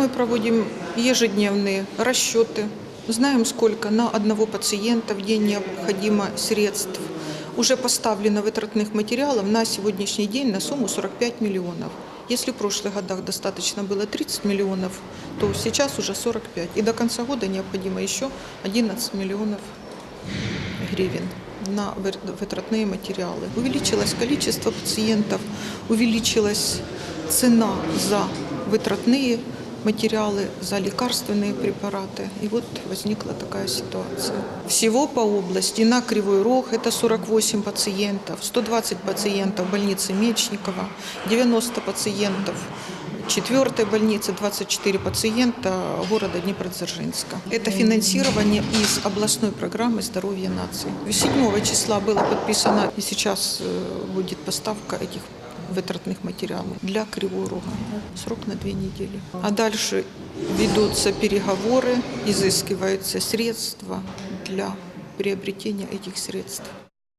Мы проводим ежедневные расчеты, знаем, сколько на одного пациента в день необходимо средств. Уже поставлено вытратных материалов на сегодняшний день на сумму 45 миллионов. Если в прошлых годах достаточно было 30 миллионов, то сейчас уже 45. И до конца года необходимо еще 11 миллионов гривен на вытратные материалы. Увеличилось количество пациентов, увеличилась цена за вытратные материалы, за лекарственные препараты. И вот возникла такая ситуация. Всего по области на Кривой Рог это 48 пациентов, 120 пациентов в больнице Мечникова, 90 пациентов четвертой больнице 24 пациента города Днепродзержинска. Это финансирование из областной программы здоровья нации. 7 числа было подписано, и сейчас э, будет поставка этих вытратных материалов для Кривой Рога. Срок на две недели. А дальше ведутся переговоры, изыскиваются средства для приобретения этих средств.